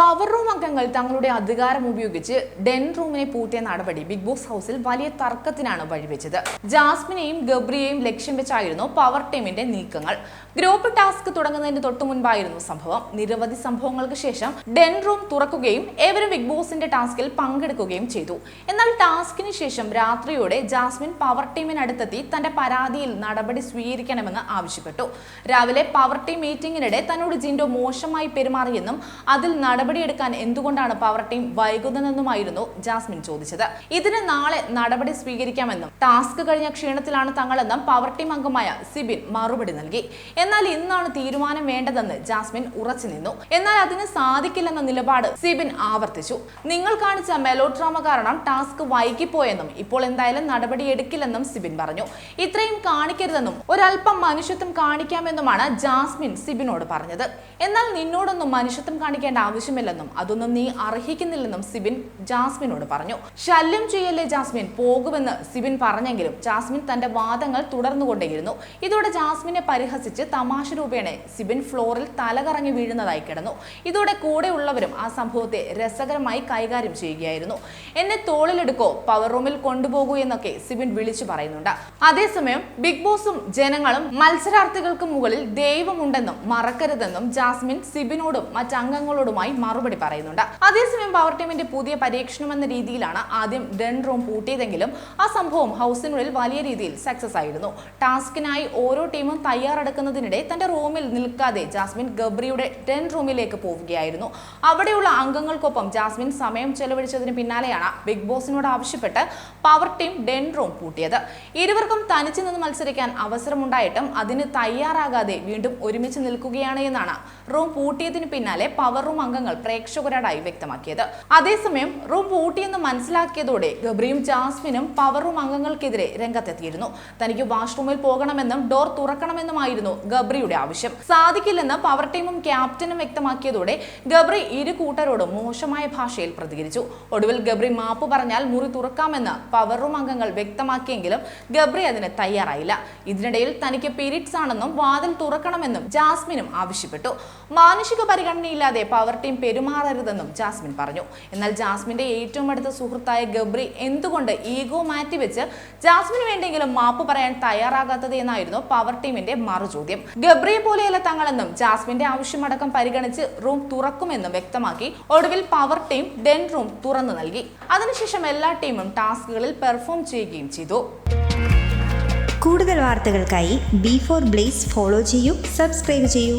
Power room അംഗങ്ങൾ തങ്ങളുടെ അധികാരം ഉപയോഗിച്ച് ഡെൻ റൂമിനെ പൂട്ടിയ നടപടി ബിഗ് ബോസ് ഹൗസിൽ വലിയ തർക്കത്തിനാണ് വഴിവെച്ചത്. ജാസ്മിനെയും ഗബ്രിയെയും ലക്ഷ്യം വെച്ചായിരുന്നു പവർ ടീമിന്റെ നീക്കങ്ങൾ. ഗ്രൂപ്പ് ടാസ്ക് തുടങ്ങുന്നതിന് തൊട്ടു മുൻപായിരുന്നു സംഭവം. നിരവധി സംഭവങ്ങൾക്ക് ശേഷം ഡെൻ റൂം തുറക്കുകയും ഏവരും ബിഗ് ബോസിന്റെ ടാസ്കിൽ പങ്കെടുക്കുകയും ചെയ്തു. എന്നാൽ ടാസ്കിന് ശേഷം രാത്രിയോടെ ജാസ്മിൻ പവർ ടീമിനടുത്തെത്തി തന്റെ പരാതിയിൽ നടപടി സ്വീകരിക്കണമെന്ന് ആവശ്യപ്പെട്ടു. രാവിലെ പവർ ടീം മീറ്റിംഗിനിടെ തന്നോട് ജിൻഡോ മോശമായി പെരുമാറിയെന്നും അതിൽ നടപടിയെടുക്കാൻ എന്തുകൊണ്ടാണ് പവർ ടീം വൈകുന്നതെന്നുമായിരുന്നു ജാസ്മിൻ ചോദിച്ചത്. ഇതിന് നാളെ നടപടി സ്വീകരിക്കാമെന്നും ടാസ്ക് കഴിഞ്ഞ ക്ഷീണത്തിലാണ് തങ്ങളെന്നും പവർ ടീം അംഗമായ സിബിൻ മറുപടി നൽകി. എന്നാൽ ഇന്നാണ് തീരുമാനം വേണ്ടതെന്ന് ജാസ്മിൻ ഉറച്ചു നിന്നു. എന്നാൽ അതിന് സാധിക്കില്ലെന്ന നിലപാട് സിബിൻ ആവർത്തിച്ചു. നിങ്ങൾ കാണിച്ച മെലോഡ്രാമ കാരണം ടാസ്ക് വൈകിപ്പോയെന്നും ഇപ്പോൾ എന്തായാലും നടപടി എടുക്കില്ലെന്നും സിബിൻ പറഞ്ഞു. ഇത്രയും കാണിക്കരുതെന്നും ഒരല്പം മനുഷ്യത്വം കാണിക്കാമെന്നുമാണ് ജാസ്മിൻ സിബിനോട് പറഞ്ഞത്. എന്നാൽ നിന്നോടൊന്നും മനുഷ്യത്വം കാണിക്കേണ്ട ആവശ്യമില്ലെന്നും അതൊന്നും നീ അർഹിക്കുന്നില്ലെന്നും സിബിൻ ജാസ്മിനോട് പറഞ്ഞു. ശല്യം ചെയ്യല്ലേ ജാസ്മിൻ? പോകുമെന്ന് സിബിൻ പറഞ്ഞെങ്കിലും ജാസ്മിൻ തന്റെ വാദങ്ങൾ തുടർന്നുകൊണ്ടേയിരുന്നു. ഇതോടെ ജാസ്മിനെ പരിഹസിച്ച് തമാശ രൂപേണ സിബിൻ ഫ്ലോറിൽ തലകറങ്ങി വീഴുന്നതായി കിടന്നു. ഇതോടെ കൂടെയുള്ളവരും ആ സംഭവത്തെ രസകരമായി കൈകാര്യം ചെയ്യുകയായിരുന്നു. എന്നെ തോളിലെടുക്കോ? പവർ റൂമിൽ കൊണ്ടുപോകൂ എന്നൊക്കെ സിബിൻ വിളിച്ചു പറയുന്നുണ്ട്. അതേസമയം ബിഗ് ബോസും ജനങ്ങളും മത്സരാർത്ഥികൾക്കും മുകളിൽ ദൈവമുണ്ടെന്നും മറക്കരുതെന്നും ജാസ്മിൻ സിബിനോടും മറ്റംഗങ്ങളോടുമായി മറുപടി പറയുന്നുണ്ട്. അതേസമയം പവർ ടീമിന്റെ പുതിയ പരീക്ഷണം എന്ന രീതിയിലാണ് ആദ്യം ഡൺ റൂം പൂട്ടിയതെങ്കിലും ആ സംഭവം ഹൗസിനുള്ളിൽ വലിയ രീതിയിൽ സക്സസ് ആയിരുന്നു. ടാസ്കിനായി ഓരോ ടീമും തയ്യാറെടുക്കുന്നതിനിടെ തന്റെ റൂമിൽ നിൽക്കാതെ ജാസ്മിൻ ഗബ്രിയുടെ ഡെൻ റൂമിലേക്ക് പോവുകയായിരുന്നു. അവിടെയുള്ള അംഗങ്ങൾക്കൊപ്പം ജാസ്മിൻ സമയം ചെലവഴിച്ചതിന് പിന്നാലെയാണ് ബിഗ് ബോസിനോട് ആവശ്യപ്പെട്ട് പവർ ടീം ഡെൻ റൂം പൂട്ടിയത്. ഇരുവർക്കും തനിച്ചു നിന്ന് മത്സരിക്കാൻ അവസരമുണ്ടായിട്ടും അതിന് തയ്യാറാകാതെ വീണ്ടും ഒരുമിച്ച് നിൽക്കുകയാണ് എന്നാണ്. റൂം പൂട്ടിയതിന് പിന്നാലെ പവർ റൂം അംഗങ്ങൾ പ്രേക്ഷകരോടായി വ്യക്തമാക്കിയത്. അതേസമയം റൂം പൂട്ടിയെന്ന് മനസ്സിലാക്കിയതോടെ ഗബ്രിയും ജാസ്മിനും പവർ റൂം അംഗങ്ങൾക്കെതിരെ രംഗത്തെത്തിയിരുന്നു. തനിക്ക് വാഷ്റൂമിൽ പോകണമെന്നും ഡോർ തുറക്കണമെന്നുമായിരുന്നു ഗബ്രിയുടെ ആവശ്യം. സാധിക്കില്ലെന്ന് പവർ ടീമും ക്യാപ്റ്റനും വ്യക്തമാക്കിയതോടെ ഗബ്രി ഇരു കൂട്ടരോടും മോശമായ ഭാഷയിൽ പ്രതികരിച്ചു. ഒടുവിൽ ഗബ്രി മാപ്പ് പറഞ്ഞാൽ മുറി തുറക്കാമെന്ന് പവർ റൂം അംഗങ്ങൾ വ്യക്തമാക്കിയെങ്കിലും ഗബ്രി അതിന് തയ്യാറായില്ല. ഇതിനിടയിൽ തനിക്ക് പീരീഡ്സ് ആണെന്നും വാതിൽ തുറക്കണമെന്നും ജാസ്മിനും ആവശ്യപ്പെട്ടു. മാനുഷിക പരിഗണനയില്ലാതെ പവർ ടീം പെരുമാറരുതെന്നും ജാസ്മിൻ പറഞ്ഞു. എന്നാൽ ജാസ്മിന്റെ ഏറ്റവും അടുത്ത സുഹൃത്തായ ഗബ്രി എന്തുകൊണ്ട് ഈഗോ മാറ്റിവെച്ച് ജാസ്മിന് വേണ്ടെങ്കിലും മാപ്പ് പറയാൻ തയ്യാറാകാത്തത് എന്നായിരുന്നു പവർ ടീമിന്റെ മറുചോദ്യം. ഗബ്രിയെ പോലെയല്ല തങ്ങളെന്നും ജാസ്മിന്റെ ആവശ്യമടക്കം പരിഗണിച്ച് റൂം തുറക്കുമെന്നും വ്യക്തമാക്കി ഒടുവിൽ പവർ ടീം ഡെൻ റൂം തുറന്നു നൽകി. അതിനുശേഷം എല്ലാ ടീമും ടാസ്കുകളിൽ പെർഫോം ചെയ്യുകയും ചെയ്തു. കൂടുതൽ വാർത്തകൾക്കായി ബി ഫോർ ബ്ലേസ് ഫോളോ ചെയ്യൂ സബ്സ്ക്രൈബ് ചെയ്യൂ.